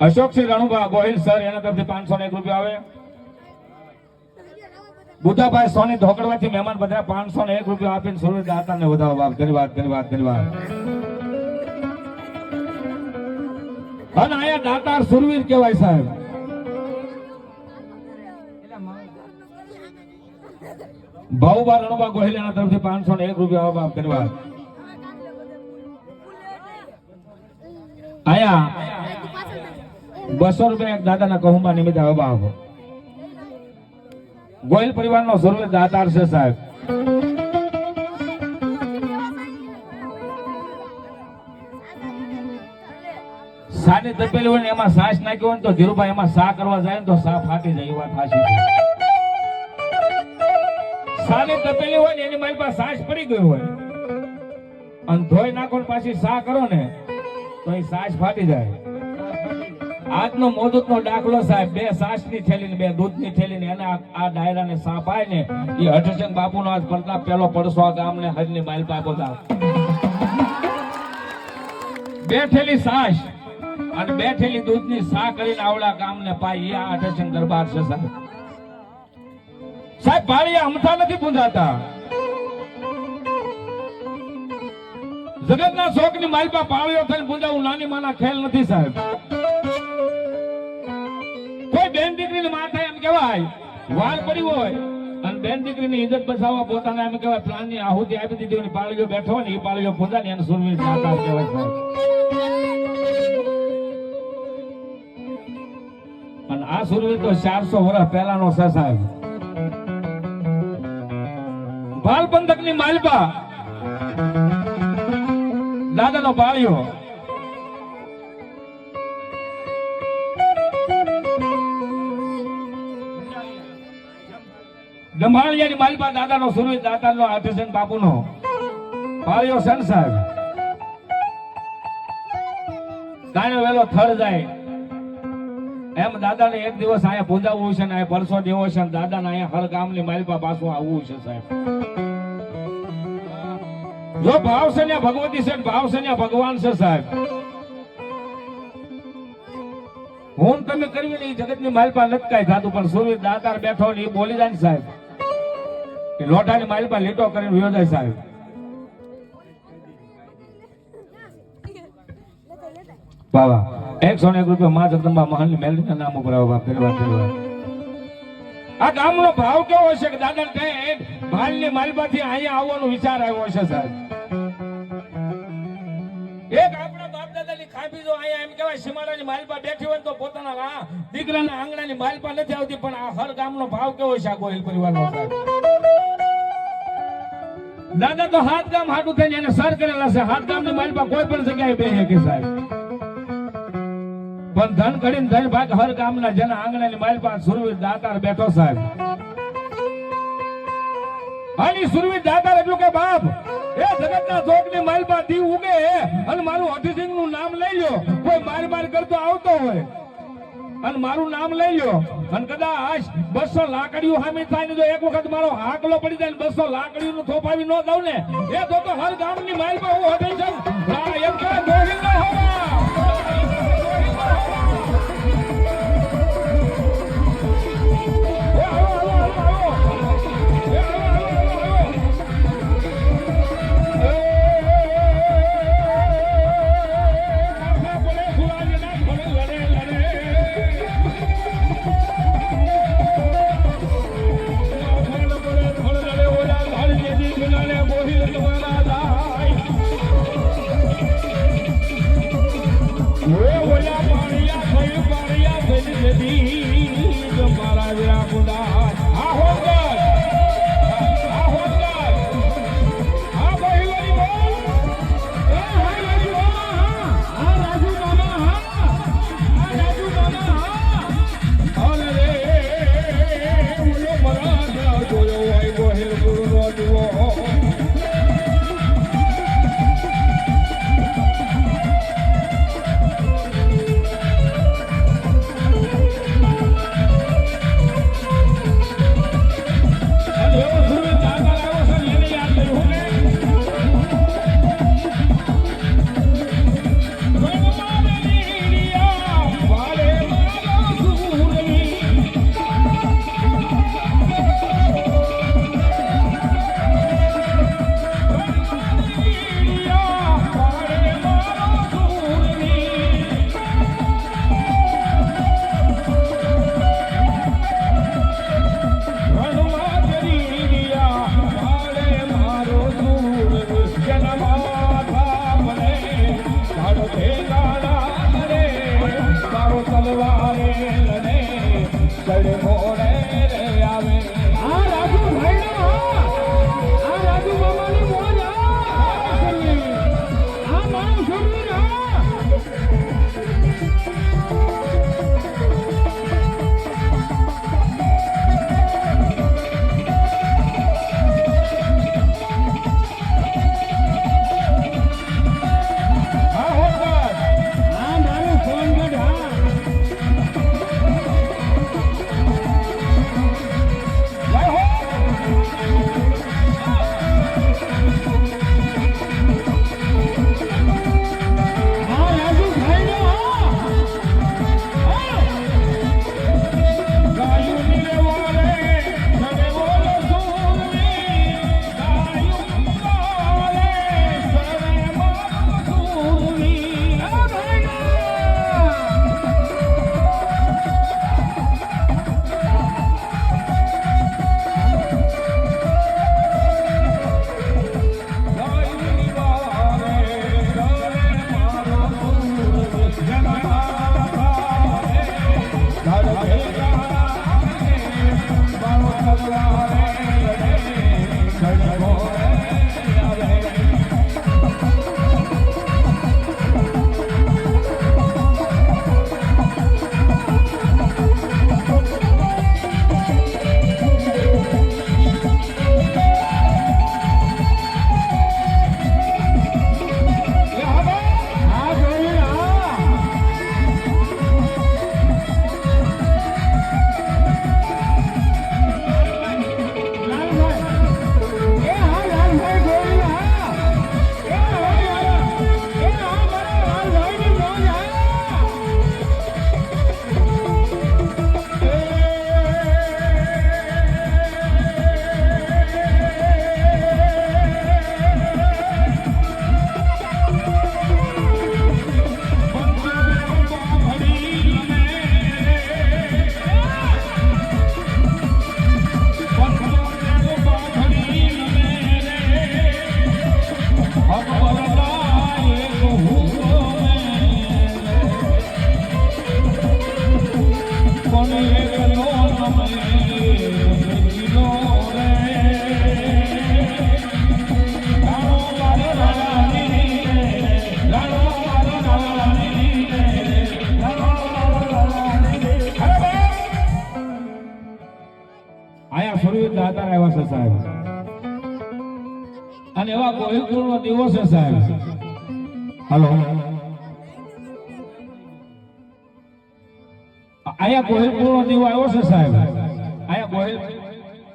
Ashoksinh Ranubha, Gohil sir, એના તરફથી પાંચસો એક રૂપિયા આવે. બુદ્ધાભાઈ સોની ધોકડવાથી મહેમાન બધા પાંચસો ને એક રૂપિયા આપીને સુરત દાતાને વધાવો બાપ ધન્યવાદ ધન્યવાદ ધન્યવાદ અને અહીંયા દાતાર સુરવીર કહેવાય સાહેબ. ભાઉબા રણુભા, ગોહિલ એના તરફથી પાંચસો ને એક રૂપિયા આવે. બાપ ધન્યવાદ આયા બસો રૂપિયા દાદાના કહુંબા નિમિત્તે હવે બાપ ગોહિલ પરિવારનો સર્વે દાતાર છે સાહેબ. સાની તપેલી હોય ને એમાં સાસ નાખ્યો હોય ને તો ધીરુભાઈ એમાં સા કરવા જાય ને તો સા ફાટી જાય, એ વાત સાચી સાની તપેલી હોય ને એની મારી પાસે સાસ પડી ગયું હોય. અને ધોઈ નાખો ને પાછી સા કરો ને, તો એ સાસ ફાટી જાય. આજનો મોદૂતનો દાખલો સાહેબ, બે સાસની થેલી ને બે દૂધની થેલી ને એને આ- ડાયરાને સાપ ને એ હઠસિંહ બાપુનો આજ પ્રતાપ પેલો પડસો આ ગામને હજની માઇલ પાકો બે થેલી સાસ અને બે થેલી દૂધની સા કરીને આવડા ગામને પાય, એ આ હઠસિંહ દરબાર છે સાહેબ. સાહેબ, પાળીયા અમથા નથી પૂંજાતા. જગતના શોકની માલપા પાળીઓ થઈને પૂંજાવું નાની માના ખેલ નથી સાહેબ. બેન દીકરીને માં એમ કહેવાય. વાલ પડી હોય અને બેન દીકરીની ઇજ્જત બચાવવા પોતાને એમ કહેવાય, પ્લાનની આહુતિ આપી દીધી હોય પાળીઓ બેઠો હોય ને એ પાળીઓ પૂજા એને સુરવીર માતા કહેવાય સાહેબ. અને આ સુરવીર તો ચારસો વર્ષ પહેલાનો છે સાહેબ. ભાલ પંથકની માલપા દાદાનો પાળ્યો ગંભાળિયાની દાદા દાદાનો સુરવીર દાતાનો આઠસન બાપુનો. પાળ્યો સન સાહેબ? કાણે વેલો થળ જાય. એમ દાદાને એક દિવસ અહીંયા પૂજાવવું છે ને અહીંયા પરસો દેવો છે ને દાદાને અહીંયા હર ગામની માલપા પાછું આવવું છે સાહેબ. જો ભાવ છે ને ભગવતી છે ને ભાવ છે ને ભગવાન છે સાહેબ. હું તમે કરવી ને એ જગતની માલપા નથી કાંઈ થતું પણ સૂર્ય દાતાર બેઠો ને એ બોલી જાય ને સાહેબ. એ લોટાની પર લીટો કરીને વયો સાહેબ. બાબા, એકસો ને એક રૂપિયા મા જગદંબા મહાનની મેલડી નામ ઉપર આવો ફેરવા ધન્યવાદ આ ગામનો ભાવ કેવો છે કે દાદા કહે માલ પાથી અહીંયા આવવાનો વિચાર આવ્યો છે સાહેબ. એક આપણા બાપ દાદાની ખાબી જો અહીંયા એમ કહેવાય, સીમાડાની માલપા બેઠી હોય તો પોતાના દીકરાના આંગણાની માલપા નથી આવતી, પણ આ હર ગામનો ભાવ કેવો છે આ ગોહિલ પરિવારનો દાદા તો હાથ ગામ હાટું થઈને એને સર કરેલા છે. હાથ ગામની માલપા કોઈ પણ જગ્યાએ બે કે સાહેબ. પણ ધન કરીને ધન ભાગ હર ગામના જેના આંગણાની માલ પાસે સુરવીર દાતાર બેઠો સાહેબ. અને સુરવીર દાતાર એટલું કે બાપ. એ જગતના ચોકની પાસે દીવ ઉગે અને મારું હઠીસિંહનું નામ લઈ લ્યો. કોઈ માર માર કરતો આવતો હોય. અને મારું નામ લઈ લ્યો. અને કદાચ બસો લાકડીઓ હામી થાય ને જો એક વખત મારો હાકલો પડી જાય બસો લાકડીઓ નું થોપાવી ન દઉં ને. એ તો હર ગામની પર હું હઠી છું. એમ કે દાતા આવ્યા છે સાહેબ. અને એવા ગોહિલપુર નો દિવસ છે સાહેબ. હલો. આયા ગોહિલપુર નો દીવો આવ્યો છે સાહેબ. આયા ગોહિલ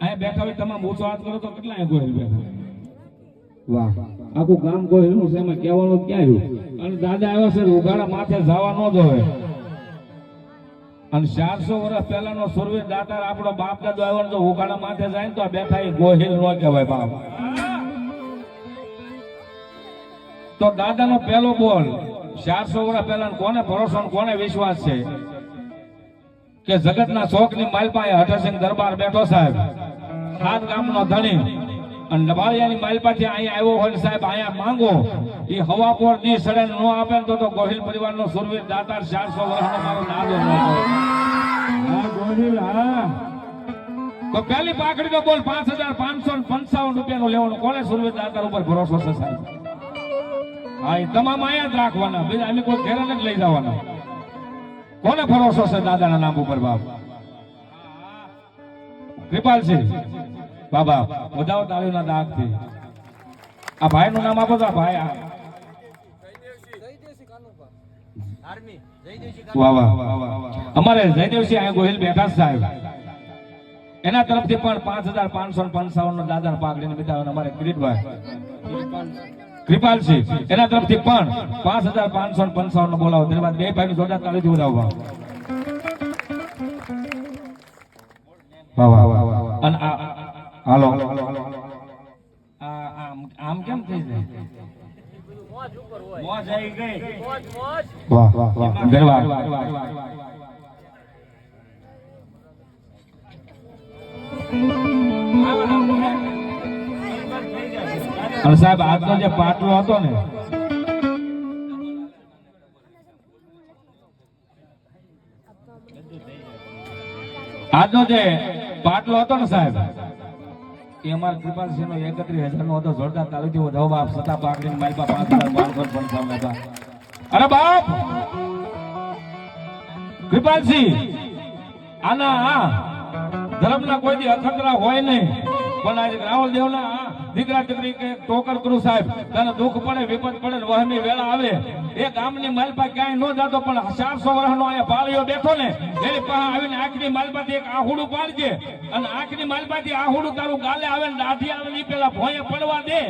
આયા બેઠા હોય તમામ ઊંચો હાથ કરો તો કેટલા અહીંયા ગોહિલ બેઠા વાહ. આખું ગામ ગોહિલનું છે, એમાં કહેવાનું ક્યાં આવ્યું? અને દાદા આવ્યા છે ઉઘાડા માથે જવા ન જોવે અને ચારસો વર્ષ પહેલાનો સુરવીર દાતાર આપણો બાપ દાદો આવ્યો તો ઉઘાડા માથે જાય ને તો બેઠા એ ગોહિલ નો કહેવાય બાપ. તો દાદાનો પહેલો બોલ, ચારસો વર્ષ પહેલા કોને ભરોસો કોને વિશ્વાસ છે? કે જગતના શોખની માલપાએ હઠસિંહ દરબાર બેઠો સાહેબ. સાત ગામનો ધણી. અને નભાળિયાની માલપાથી અહીંયા આવ્યો હોય સાહેબ, અહીંયા માંગો. એ હવા પર દી સડે ન આપે ને તો તો ગોહિલ પરિવારનો સુરવીર દાતાર ચારસો વર્ષનો મારો નાદો ન હા ગોહિલ હા. તો પહેલી પાકડી નો બોલ પાંચ હજાર પાંચસો પંચાવન રૂપિયા નો લેવાનો. કોને સુરવીર દાતાર ઉપર ભરોસો છે સાહેબ? હા એ તમામ અહીંયા જ રાખવાના. બીજા અમે કોઈ ઘેર જ લઈ જવાના. કોને ભરોસો છે દાદાના નામ ઉપર બાપ? કૃપાલસિંહ. બાબા વધાવો તાળીના દાગથી. આ ભાઈ નું નામ આપો તો ભાઈ આ વાહ વાહ અમારે જયદેવસિંહ અહીંયા ગોહિલ બેઠા છે સાહેબ. એના તરફથી પણ પાંચ હજાર પાંચસો પંચાવન નો દાદા પાઘડીને બિતાવે અમારે કિરીટભાઈ. કૃપાલસિંહ એના તરફથી પણ પાંચ હજાર પાંચસો પંચાવન નો બોલાવો. ત્યારબાદ બે ભાઈ જોરદાર તાળીથી બોલાવવા હાલો આમ આમ કેમ થઈ જાય? મોજ આવી ગઈ. વાહ વાહ વાહ. અને સાહેબ આજનો જે પાટલો હતો ને. આજનો જે પાટલો હતો ને સાહેબ એ અમારા કૃપાલસિંહ નો એકત્રીસ હજાર નો હતો. જોરદાર તાલુકી વધાવો બાપ સતા પાકડી મારી બાપ પાંચ હજાર પણ પંચાવન હતા. અરે બાપ! કૃપાલસિંહ, આના આ ધર્મના કોઈ દી અખતરા હોય નહીં. પણ આજે રાહુલ દેવના દીકરા દીકરી કે ટોકર કરું સાહેબ. તને દુઃખ પડે વિપત પડે ને વહમી વેળા આવે. એ ગામની માલપા ક્યાંય ન જાતો, પણ ચારસો વર્ષનો અહીંયા પાળીઓ બેઠો ને, એની પાસે આવીને આંખની માલપાથી એક આહુડું પાડજે અને આંખની માલપાથી આહુડું તારું ગાલે આવે ને દાઢી આવે ને ઈ પેલા ભોંય પડવા દે.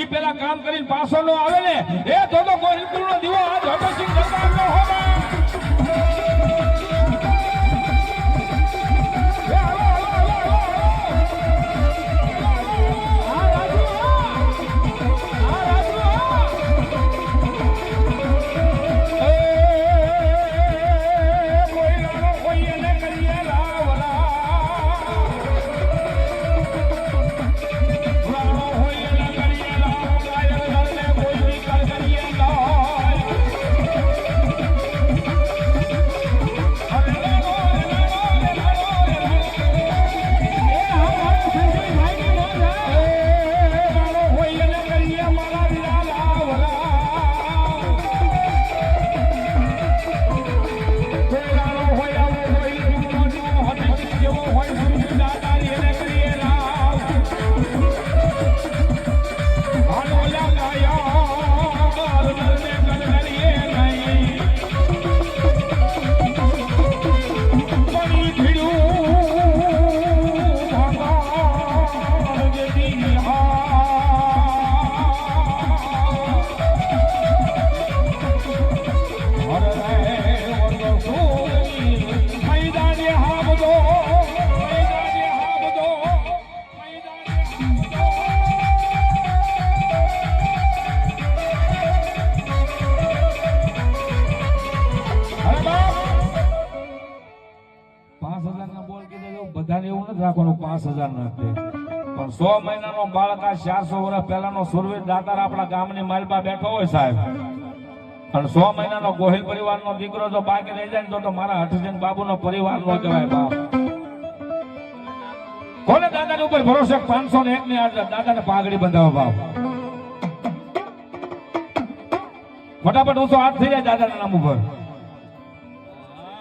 એ પેલા કામ કરીને પાછો નો આવે ને. એ તો કોઈ રીતનો દીવો આજ ધોતરસિંહ દરબાર નો હોવા એવું રાખવાનું પાંચ હજાર નથી પણ સો મહિનાનો બાળક આ ચારસો વર્ષ પહેલાનો સુરવીર દાતાર આપણા ગામની માલપા બેઠો હોય સાહેબ. અને સો મહિનાનો ગોહિલ પરિવારનો દીકરો જો બાકી રહી જાય તો મારા હઠજન બાબુનો પરિવાર નો કહેવાય બાપ. કોને દાદાની ઉપર ભરોસે પાંચસો ને એક ની દાદાને પાઘડી બંધાવો બાપ? ફટાફટ ઊંચો હાથ થઈ જાય દાદાના નામ ઉપર.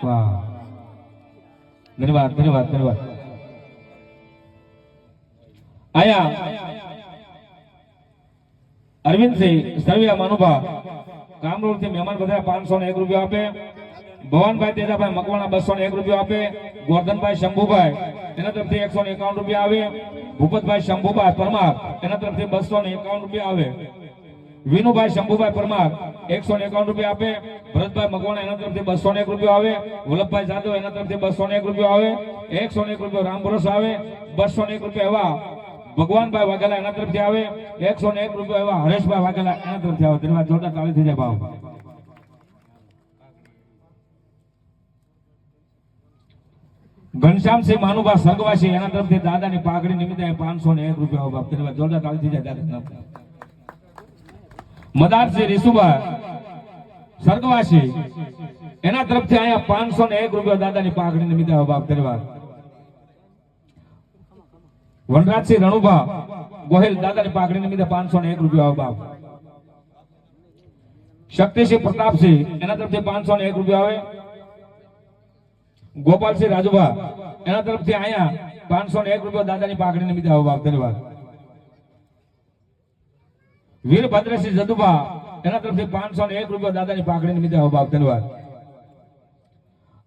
વાહ. ધન્યવાદ ધન્યવાદ ધન્યવાદ. આયા અરવિંદસિંહ સરવિયા મનુભા કામરોડથી મહેમાન બધા પાંચસો ને એક રૂપિયા આપે. ભવનભાઈ તેજાભાઈ મકવાણા બસો ને એક રૂપિયા આપે. ગોરધનભાઈ શંભુભાઈ એના તરફથી એકસો ને એકાવન રૂપિયા આવે. ભૂપતભાઈ શંભુભાઈ પરમાર એના તરફથી બસો ને એકાવન રૂપિયા આવે. વિનુભાઈ શંભુભાઈ પરમાર એકસો ને એકાવન રૂપિયા આપે. ભરતભાઈ મકવાણા એના તરફથી બસો ને એક રૂપિયા આવે. વલ્લભભાઈ જાદવ એના તરફથી બસો ને એક રૂપિયા આવે. એકસો ને એક રૂપિયા રામ ભરોસ આવે. બસો ને એક રૂપિયા એવા ભગવાનભાઈ વાઘેલા એના તરફથી આવે, એકસો ને એક રૂપિયા એવા હરેશભાઈ વાઘેલા એના તરફથી આવે. ધન્યવાદ, જોરદાર તાળી થઈ જાય ભાવ. ઘનશ્યામસિંહ માનુભા સગવાસી એના તરફથી દાદાની પાઘડી નિમિત્તે પાંચસો ને એક રૂપિયા બાપ ધન્યવાદ, જોરદાર તાળી થઈ જાય દાદા મદારસિંહ રીસુભા સ્વર્ગવાસી એના તરફથી અહીંયા પાંચસો ને એક રૂપિયા દાદાની પાઘડી નિમિત્તે બાપ ધન્યવાદ. વનરાજસિંહ રણુભા ગોહિલ દાદાની પાઘડી નિમિત્તે પાંચસો ને એક રૂપિયા હવે બાપ. શક્તિસિંહ પ્રતાપસિંહ એના તરફથી પાંચસો ને એક રૂપિયા આવે. ગોપાલસિંહ રાજુભા એના તરફથી અહીંયા પાંચસો ને એક રૂપિયા દાદાની પાઘડી નિમિત્તે આવો બાપ, ધન્યવાદ. વીરભદ્રસિંહ જદુભા એના તરફથી પાંચસો ને એક રૂપિયા દાદાની પાઘડી નિમિત્તે આવો બાપ, ધન્યવાદ.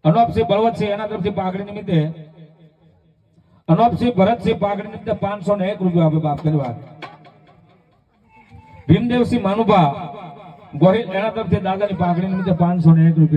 અનુપસિંહ બળવતસિંહ એના તરફથી પાઘડી નિમિત્તે અનોપસિંહ ભરતસિંહ પાઘડી નિમિત્તે પાંચસો ને એક રૂપિયા આપે બાપ ધન્યવાદ ભીમદેવસિંહ માનુભા ગોહિલ એના તરફથી દાદાની પાઘડી નિમિત્તે પાંચસો ને એક રૂપિયા